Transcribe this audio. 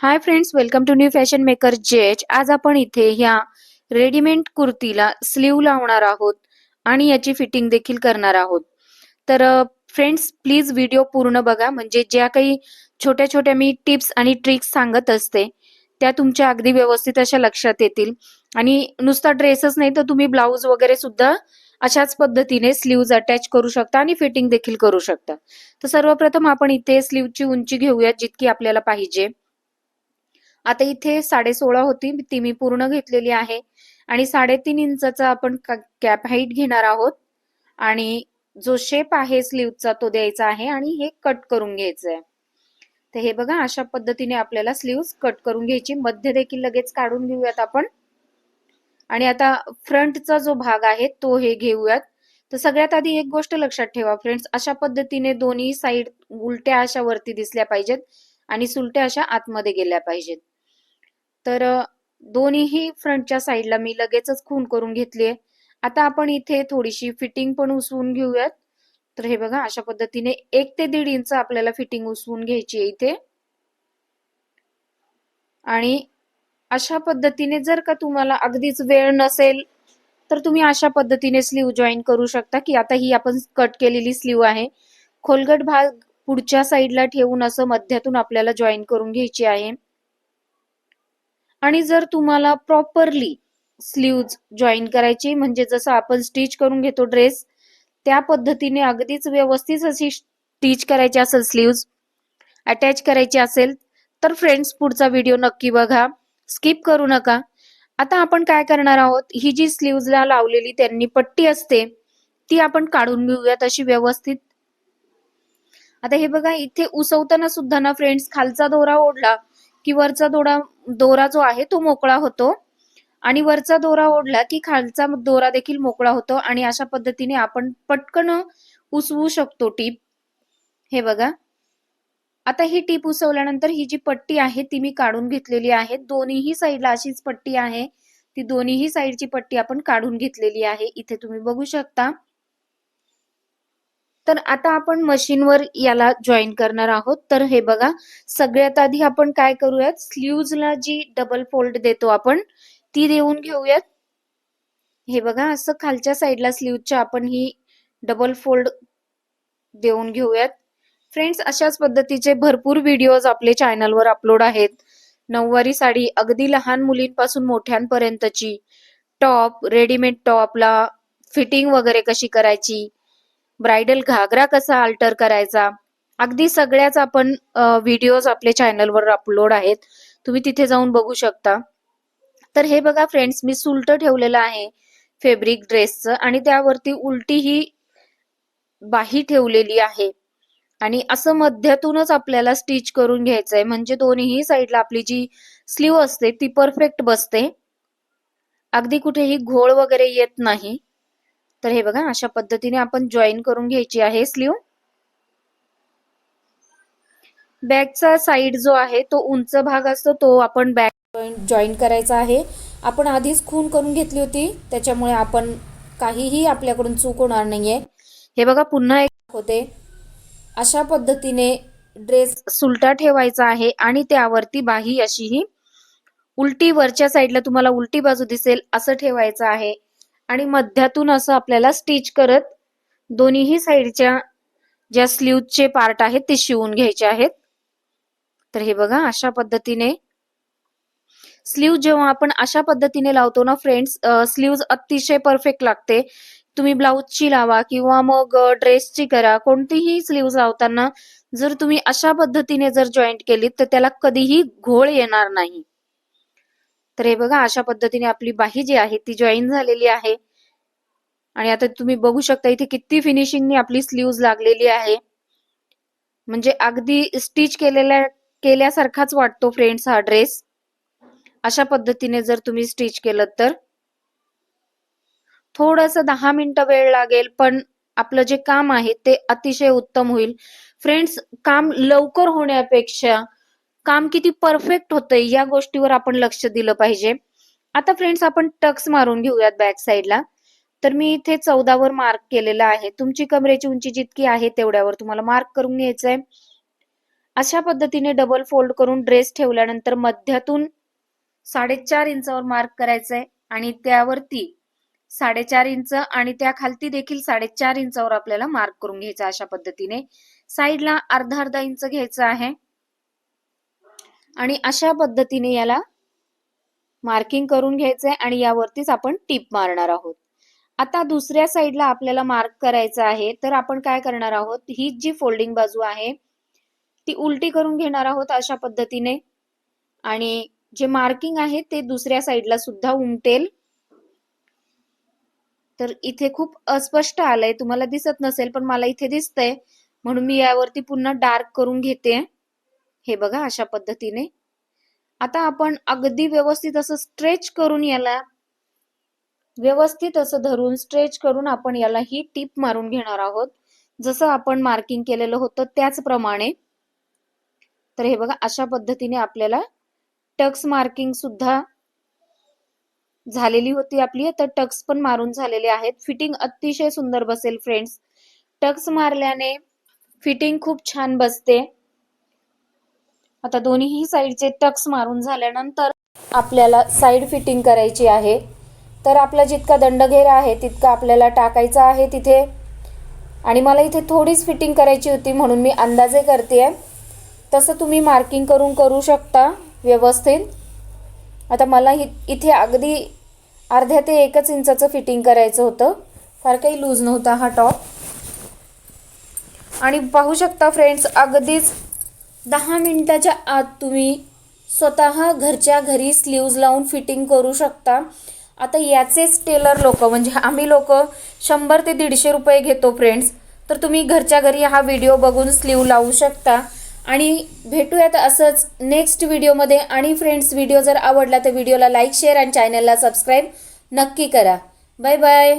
Hi friends welcome to new fashion maker जेच आज आपण इथे ह्या रेडीमेड कुर्तीला स्लीव लावणार आहोत आणि याची फिटिंग देखील करणार आहोत. तर फ्रेंड्स प्लीज व्हिडिओ पूर्ण बघा. म्हणजे ज्या काही छोट्या छोट्या मी टिप्स आणि ट्रिक्स सांगत असते त्या तुमच्या अगदी व्यवस्थित अशा लक्षात येतील. आणि नुसता ड्रेसच नाही तर तुम्ही ब्लाऊज वगैरे सुद्धा अशाच पद्धतीने स्लीव्ज अटॅच करू शकता आणि फिटिंग देखील करू शकता. तर सर्वप्रथम आपण इथे स्लीवची उंची घेऊयात जितकी आपल्याला पाहिजे. आता इथे साडे सोळा होती ती मी पूर्ण घेतलेली आहे. आणि साडेतीन इंचाचा आपण कॅप हाईट घेणार आहोत. आणि जो शेप आहे स्लीवचा तो द्यायचा आहे आणि हे कट करून घ्यायचं आहे तर हे बघा अशा पद्धतीने आपल्याला स्लीव्स कट करून घ्यायची. मध्य देखील लगेच काढून घेऊयात आपण. आणि आता फ्रंटचा जो भाग आहे तो हे घेऊयात. तर सगळ्यात आधी एक गोष्ट लक्षात ठेवा फ्रेंड्स अशा पद्धतीने दोन्ही साईड उलट्या अशा वरती दिसल्या पाहिजेत आणि सुलट्या अशा आतमध्ये गेल्या पाहिजेत. तर दोन्हीही फ्रंटच्या साईडला मी लगेचच खून करून घेतलीये. आता आपण इथे थोडीशी फिटिंग पण उसवून घेऊयात. तर हे बघा अशा पद्धतीने एक ते दीड इंच आपल्याला फिटिंग उसवून घ्यायची आहे इथे. आणि अशा पद्धतीने जर का तुम्हाला अगदीच वेळ नसेल तर तुम्ही अशा पद्धतीने स्लीव जॉईन करू शकता की आता ही आपण कट केलेली स्लीव आहे. खोलगट भाग पुढच्या साईडला ठेवून असं मध्यातून आपल्याला जॉईन करून घ्यायची आहे. आणि जर तुम्हाला प्रॉपरली स्लीव्ज जॉईन करायची म्हणजे जसं आपण स्टिच करून घेतो ड्रेस त्या पद्धतीने अगदीच व्यवस्थित अशी स्टिच करायची असेल स्लीव्ज अटॅच करायची असेल तर फ्रेंड्स पुढचा व्हिडिओ नक्की बघा. स्किप करू नका. आता आपण काय करणार आहोत? ही जी स्लीव्जला लावलेली त्यांनी पट्टी असते ती आपण काढून घेऊयात अशी व्यवस्थित. आता हे बघा इथे उसवताना सुद्धा ना फ्रेंड्स खालचा दोरा ओढला. की वरचा दोरा दोरा जो आहे तो मोकळा होतो. आणि वरचा दोरा ओढला की खालचा दोरा देखील मोकळा होतो. आणि अशा पद्धतीने आपण पटकन उसवू शकतो टीप. हे बघा. आता ही टीप उसवल्यानंतर ही जी पट्टी आहे ती मी काढून घेतलेली आहे. दोन्हीही साईडला अशीच पट्टी आहे. ती दोन्हीही साईडची पट्टी आपण काढून घेतलेली आहे. इथे तुम्ही बघू शकता. तर आता आपण मशीनवर याला जॉईन करणार आहोत. तर हे बघा सगळ्यात आधी आपण काय करूयात? स्लीव्जला जी डबल फोल्ड देतो आपण ती देऊन घेऊयात. हे बघा असं खालच्या साईडला स्लीवच्या आपण ही डबल फोल्ड देऊन घेऊयात. फ्रेंड्स अशाच पद्धतीचे भरपूर व्हिडिओज आपले चॅनलवर अपलोड आहेत. नऊवारी साडी अगदी लहान मुलींपासून मोठ्यांपर्यंतची. टॉप रेडीमेड टॉपला फिटिंग वगैरे कशी करायची? ब्रायडल घागरा कसा अल्टर करायचा? अगदी सगळ्याच आपण व्हिडिओज आपल्या चॅनलवर अपलोड आहेत. तुम्ही तिथे जाऊन बघू शकता. तर हे बघा फ्रेंड्स मी सुलट ठेवलेलं आहे फेब्रिक ड्रेसचं आणि त्यावरती उलटी ही बाही ठेवलेली आहे. आणि असं मध्यातूनच आपल्याला स्टिच करून घ्यायचंय. म्हणजे दोन्हीही साईडला आपली जी स्लीव असते ती परफेक्ट बसते. अगदी कुठेही घोळ वगैरे येत नाही. तर हे बघा अशा पद्धतीने आपण जॉईन करून घ्यायची आहे स्लीव बॅगचा साईड जो आहे तो उंच भाग असतो तो आपण बॅग जॉईन करायचा आहे. आपण आधीच खून करून घेतली होती त्याच्यामुळे आपण काहीही आपल्याकडून चूक होणार नाहीये. हे बघा पुन्हा एक होते. अशा पद्धतीने ड्रेस सुलटा ठेवायचा आहे आणि त्यावरती बाही अशी ही उलटी वरच्या साईडला तुम्हाला उलटी बाजू दिसेल असं ठेवायचं आहे. आणि मध्यातून असं आपल्याला स्टिच करत दोन्हीही साईडच्या ज्या स्लीवचे पार्ट आहेत ते शिवून घ्यायचे आहेत. तर हे बघा अशा पद्धतीने स्लीव जेव्हा आपण अशा पद्धतीने लावतो ना फ्रेंड्स स्लीव अतिशय परफेक्ट लागते. तुम्ही ब्लाऊजची लावा किंवा मग ड्रेसची करा. कोणतीही स्लीव लावताना जर तुम्ही अशा पद्धतीने जर जॉईंट केलीत तर त्याला कधीही घोळ येणार नाही. तर हे बघा अशा पद्धतीने आपली बाही जी आहे ती जॉईन झालेली आहे. आणि आता तुम्ही बघू शकता इथे किती फिनिशिंगनी आपली स्लीव्ज लागलेली आहे. म्हणजे अगदी स्टिच केलेल्या केल्यासारखाच वाटतो फ्रेंड्स हा ड्रेस अशा पद्धतीने जर तुम्ही स्टिच केलं तर. थोडस दहा मिनिटं वेळ लागेल पण आपलं जे काम आहे ते अतिशय उत्तम होईल. फ्रेंड्स काम लवकर होण्यापेक्षा काम किती परफेक्ट होतंय या गोष्टीवर आपण लक्ष दिलं पाहिजे. आता फ्रेंड्स आपण टक्स मारून घेऊयात बॅक साईडला तर मी इथे चौदावर मार्क केलेला आहे. तुमची कमरेची उंची जितकी आहे तेवढ्यावर तुम्हाला मार्क करून घ्यायचंय. अशा पद्धतीने डबल फोल्ड करून ड्रेस ठेवल्यानंतर मध्यातून साडेचार इंचावर मार्क करायचंय आणि त्यावरती साडेचार इंच आणि त्या खालती देखील साडेचार इंचावर आपल्याला मार्क करून घ्यायचा अशा पद्धतीने. साईडला अर्धा अर्धा इंच घ्यायचं आहे. आणि अशा पद्धतीने याला मार्किंग करून घ्यायचंय आणि यावरतीच आपण टीप मारणार आहोत. आता दुसऱ्या साईडला आपल्याला मार्क करायचं आहे तर आपण काय करणार आहोत? ही जी फोल्डिंग बाजू आहे ती उलटी करून घेणार आहोत अशा पद्धतीने. आणि जे मार्किंग आहे ते दुसऱ्या साईडला सुद्धा उमटेल. तर इथे खूप अस्पष्ट आलंय. तुम्हाला दिसत नसेल पण मला इथे दिसतंय. म्हणून मी यावरती पुन्हा डार्क करून घेते. हे बघा अशा पद्धतीने. आता आपण अगदी व्यवस्थित असं स्ट्रेच करून याला व्यवस्थित असं धरून स्ट्रेच करून आपण याला ही टीप मारून घेणार आहोत. जसं आपण मार्किंग केलेलं होतं त्याचप्रमाणे. तर हे बघा अशा पद्धतीने आपल्याला टक्स मार्किंग सुद्धा झालेली होती आपली. तर टक्स पण मारून झालेले आहेत. फिटिंग अतिशय सुंदर बसेल फ्रेंड्स टक्स मारल्याने फिटिंग खूप छान बसते. आता दोन्हीही साईडचे टक्स मारून झाल्यानंतर आपल्याला साईड फिटिंग करायची आहे. तर आपला जितका दंडघेर आहे तितका आपल्याला टाकायचा आहे तिथे. आणि मला इथे थोडीच फिटिंग करायची होती म्हणून मी अंदाजे करते आहे तसं तुम्ही मार्किंग करून करू शकता व्यवस्थित. आता मला हि इथे अगदी अर्ध्या ते एकच इंचाचं फिटिंग करायचं होतं. फार काही लूज नव्हता हा टॉप आणि पाहू शकता फ्रेंड्स अगदीच दहा मिनटाच्या आत तुम्ही स्वतः घरच्या घरी स्लीव्ज लावून फिटिंग करू शकता. आता याचेच टेलर लोक म्हणजे आम्ही लोक शंभर ते दीडशे रुपये घेतो फ्रेंड्स तर तुम्ही घरच्या घरी हा व्हिडिओ बघून स्लीव लावू शकता. आणि भेटूयात असंच नेक्स्ट व्हिडिओमध्ये आणि फ्रेंड्स व्हिडिओ जर आवडला तर व्हिडिओला लाईक शेअर आणि चॅनलला सबस्क्राईब नक्की करा. Bye bye